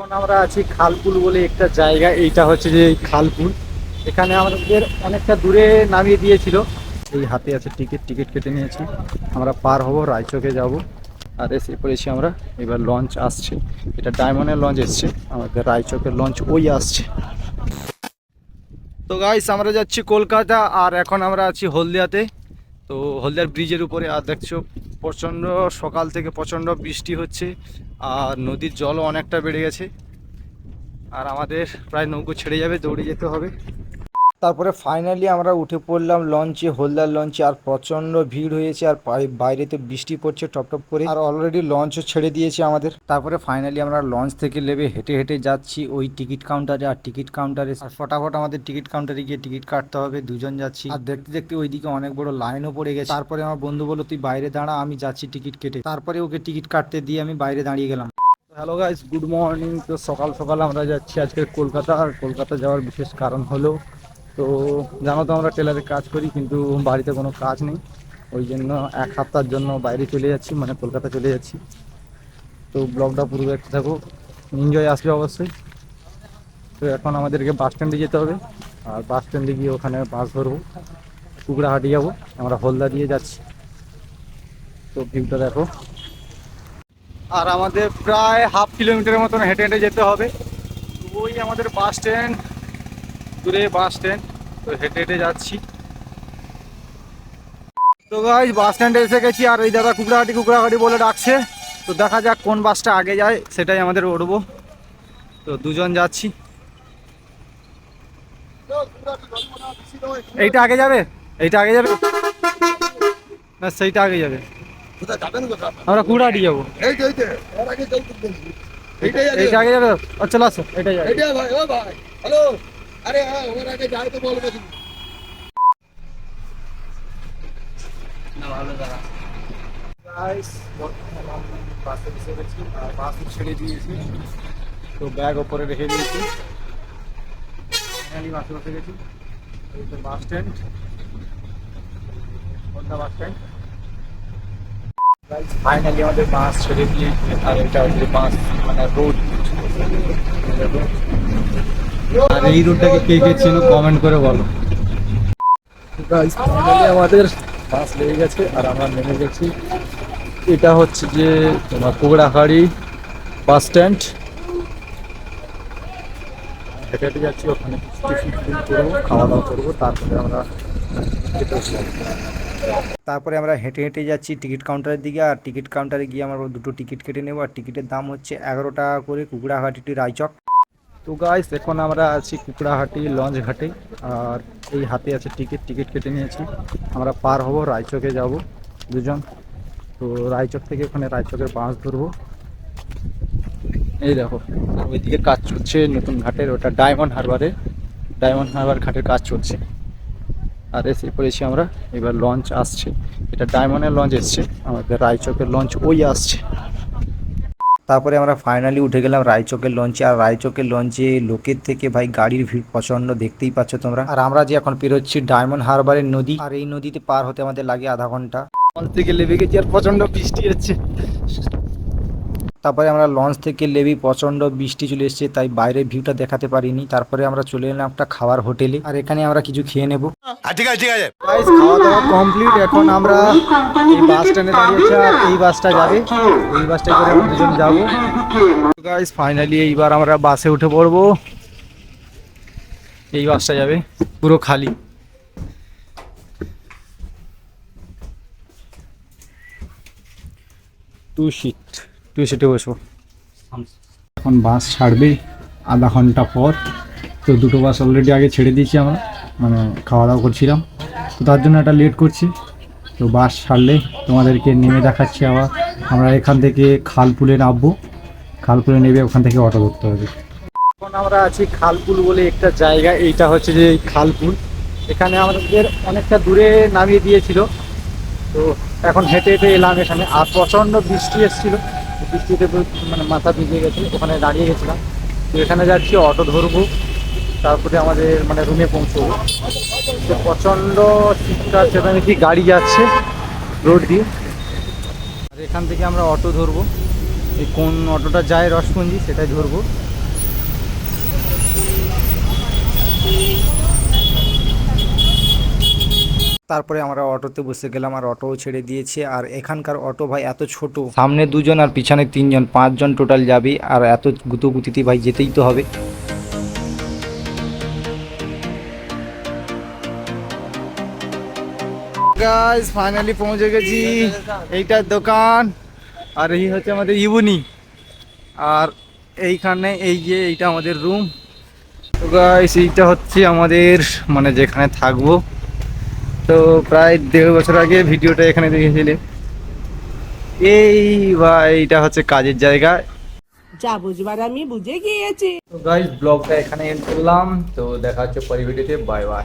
এখন আমরা আছি খালপুল বলে একটা জায়গা, এইটা হচ্ছে যে খালপুল এখানে আমাদের অনেকটা দূরে নামিয়ে দিয়েছিল। এই হাতে আছে টিকিট টিকিট কেটে নিয়েছি। আমরা পার হব, রায়চকে যাব। আর এসে পড়েছি আমরা। এবার লঞ্চ আসছে। এটা ডায়মন্ডের লঞ্চ এসছে। আমাদের রায়চকের লঞ্চ ওই আসছে। তো গাইস আমরা যাচ্ছি কলকাতা। আর এখন আমরা আছি হলদিয়াতে। তো হলদিয়ার ব্রিজের উপরে, আর দেখছ, প্রচণ্ড সকাল থেকে প্রচণ্ড বৃষ্টি হচ্ছে। আর নদীর জলও অনেকটা বেড়ে গেছে। আর আমাদের প্রায় নৌকো ছেড়ে যাবে, দৌড়ে যেতে হবে। তারপরে ফাইনালি আমরা উঠে পড়লাম লঞ্চে হলদার লঞ্চে আর প্রচণ্ড ভিড় হয়েছে, আর পাই- বাইরেতে বৃষ্টি পড়ছে টপ টপ করে, আর অলরেডি লঞ্চও ছেড়ে দিয়েছে আমাদের। তারপরে ফাইনালি আমরা লঞ্চ থেকে নেবে হেঁটে হেঁটে যাচ্ছি ওই টিকিট কাউন্টারে আর টিকিট কাউন্টারে আর ফটাফট আমাদের টিকিট কাউন্টারে গিয়ে টিকিট কাটতে হবে, দুজন যাচ্ছি। আর দেখতে দেখতে ওইদিকে অনেক বড় লাইনও পড়ে গেছে। তারপরে আমার বন্ধু বলল, তুই বাইরে দাঁড়া, আমি যাচ্ছি টিকিট কেটে। তারপরে ওকে টিকিট কাটতে দিয়ে আমি বাইরে দাঁড়িয়ে গেলাম। হ্যালো গাইস গুড মর্নিং তো সকাল সকাল আমরা যাচ্ছি আজকে কলকাতা। আর কলকাতা যাওয়ার বিশেষ কারণ হলো তো জানো তো আমরা টেলারে কাজ করি, কিন্তু বাড়িতে কোনো কাজ নেই। ওই জন্য এক সপ্তাহের জন্য বাইরে চলে যাচ্ছি মানে কলকাতা চলে যাচ্ছি। তো ব্লগটা পুরো দেখতে থাকো। এনজয় আসবে অবশ্যই। তো এখন আমাদেরকে বাস স্ট্যান্ডে যেতে হবে। আর বাস স্ট্যান্ডে গিয়ে ওখানে বাস ধরবো। কুকড়াহাটি যাব। আমরা হলদা দিয়ে যাচ্ছি। তো ভিউটা দেখো। আর আমাদের প্রায় হাফ কিলোমিটারের মতন হেঁটে হেঁটে যেতে হবে। ওই আমাদের বাস স্ট্যান্ড দূরে বাস স্ট্যান্ড তো হেঁটে হেঁটে যাচ্ছি। তো গাইজ বাস স্ট্যান্ডে এসে গেছি আর ওই দাদা কুকড়াহাটি কুকড়াহাটি বলে ডাকছে। তো দেখা যাক কোন বাসটা আগে যায় সেটাই আমাদের উঠবো তো দুজন যাচ্ছি। এইটা আগে যাবে? এইটা আগে যাবে? না সেইটা আগে যাবে। আমরা কুকড়াহাটি যাব। এই এই এইটা আগে যাবে? ও চলো আসো এইটা যাবে আরে হ্যাঁ ওর আগে যাই তো বলবে তুমি গাইস বর্তমানে আমি বাসে বসে গেছি আর বাস ছেড়ে দিয়েছি। তো ব্যাগ ওপরে রেখে দিয়েছি। ফাইনালি বাসে বসে গেছি। এই তো বাস স্ট্যান্ড কোনটা বাস স্ট্যান্ড ফাইনালি আমাদের বাস ছেড়ে দিয়েছে আর এটা হচ্ছে বাস মানে রোড আর এই রোডটাকে কে কে চেনো কমেন্ট করে বলো। আমাদের বাস লেগে গেছে আর আমরা নেমে গেছি। এটা হচ্ছে যে তোমার কোগড়াহাড়ি বাস স্ট্যান্ড হেঁটে যাচ্ছি ওখানে করব খাওয়া দাওয়া করব, তারপরে আমরা তারপরে আমরা হেঁটে হেঁটে যাচ্ছি টিকিট কাউন্টারের দিকে, আর টিকিট কাউন্টারে গিয়ে আমরা দুটো টিকিট কেটে নেব। আর টিকিটের দাম হচ্ছে এগারো টাকা করে কুকুড়াহাটি টু রায়চক। তো গাইস এখন আমরা আছি কুকুড়াহাটি লঞ্চ ঘাটে, আর এই হাতে আছে টিকিট টিকিট কেটে নিয়েছি। আমরা পার হব রায়চকে যাব, দুজন। তো রায়চক থেকে ওখানে রায়চকের বাস ধরবো। এই দেখো, ওইদিকে কাজ চলছে নতুন ঘাটের, ওটা ডায়মন্ড হারবারে ডায়মন্ড হারবার ঘাটের কাজ চলছে। আর এসে পড়েছি আমরা, এবার লঞ্চ আসছে। এটা ডায়মন্ডের লঞ্চ এসছে, আমাদের রায়চকের লঞ্চ ওই আসছে। তারপরে আমরা ফাইনালি উঠে গেলাম রায়চকের লঞ্চে আর রায়চকের লঞ্চে লোকের থেকে ভাই গাড়ির ভিড় প্রচণ্ড দেখতেই পাচ্ছ তোমরা। আর আমরা যে এখন পেরোচ্ছি ডায়মন্ড হারবারের নদী, আর এই নদীতে পার হতে আমাদের লাগে আধা ঘণ্টা। থেকে লেবে গেছি আর প্রচণ্ড বৃষ্টি হচ্ছে। তারপরে আমরা লঞ্চ থেকে লেবি প্রচণ্ড বৃষ্টি চলে এসেছে তাই বাইরের ভিউটা দেখাতে পারিনি। তারপরে আমরা চলে এলাম একটা খাবার হোটেলে। আর এখানে আমরা কিছু খেয়ে নেব। ঠিক আছে ঠিক আছে। গাইস খাওয়া দাওয়া কমপ্লিট এখন আমরা এই বাস স্ট্যান্ডে দাঁড়িয়েছি আর এই বাসটা যাবে। এই বাসটা করে আমরা দুজন যাব। গাইস ফাইনালি এইবার আমরা বাসে উঠে পড়ব। এই বাসটা যাবে। পুরো খালি। টু সিট টু সিটে বসবো এখন বাস ছাড়বে আধা ঘণ্টা পর। তো দুটো বাস অলরেডি আগে ছেড়ে দিয়েছি আমরা মানে খাওয়া দাওয়া করছিলাম। তো তার জন্য একটা লেট করছি। তো বাস ছাড়লে তোমাদেরকে নেমে দেখাচ্ছি আবার। আমরা এখান থেকে খালপুলে নামবো। খালপুলে নেবে ওখান থেকে অটো করতে হবে। এখন আমরা আছি খালপুল বলে একটা জায়গা এইটা হচ্ছে যে খালপুল। এখানে আমাদের অনেকটা দূরে নামিয়ে দিয়েছিল। তো এখন হেঁটে হেঁটে এলাম এখানে। আর প্রচণ্ড বৃষ্টি এসেছিল। বৃষ্টিতে মানে মাথা ভিজে গেছে, ওখানে দাঁড়িয়ে গেছিলাম। তো এখানে যাচ্ছি, অটো ধরবো, তারপরে আমাদের মানে রুমে পৌঁছবো। প্রচণ্ড শীতকাল সেখানে কি গাড়ি যাচ্ছে রোড দিয়ে। আর এখান থেকে আমরা অটো ধরবো। এই কোন অটোটা যায় রসপুঞ্জি সেটাই ধরবো। তারপরে আমরা অটোতে বসে গেলাম আর অটোও ছেড়ে দিয়েছে। আর এখানকার অটো ভাই এত ছোট। সামনে দুজন আর পিছনে তিনজন পাঁচজন টোটাল যাবে। আর এত গুতোগুতিতে ভাই যেতেই তো হবে। গাইস ফাইনালি পৌঁছে গেছি। এইটার দোকান। আর এই হচ্ছে আমাদের ইবুনি। আর এইখানে এই যে এইটা আমাদের রুম তো গাইস এইটা হচ্ছে আমাদের মানে যেখানে থাকব। তো প্রায় দেড় বছর আগে ভিডিওটা এখানে দেখেছিলে। এই বা এইটা হচ্ছে কাজের জায়গা। যা বুঝবার আমি বুঝে গিয়েছি। তো গাইস ব্লগটা এখানে এন্ড করলাম। তো দেখা হচ্ছে পরে ভিডিওতে বাই বাই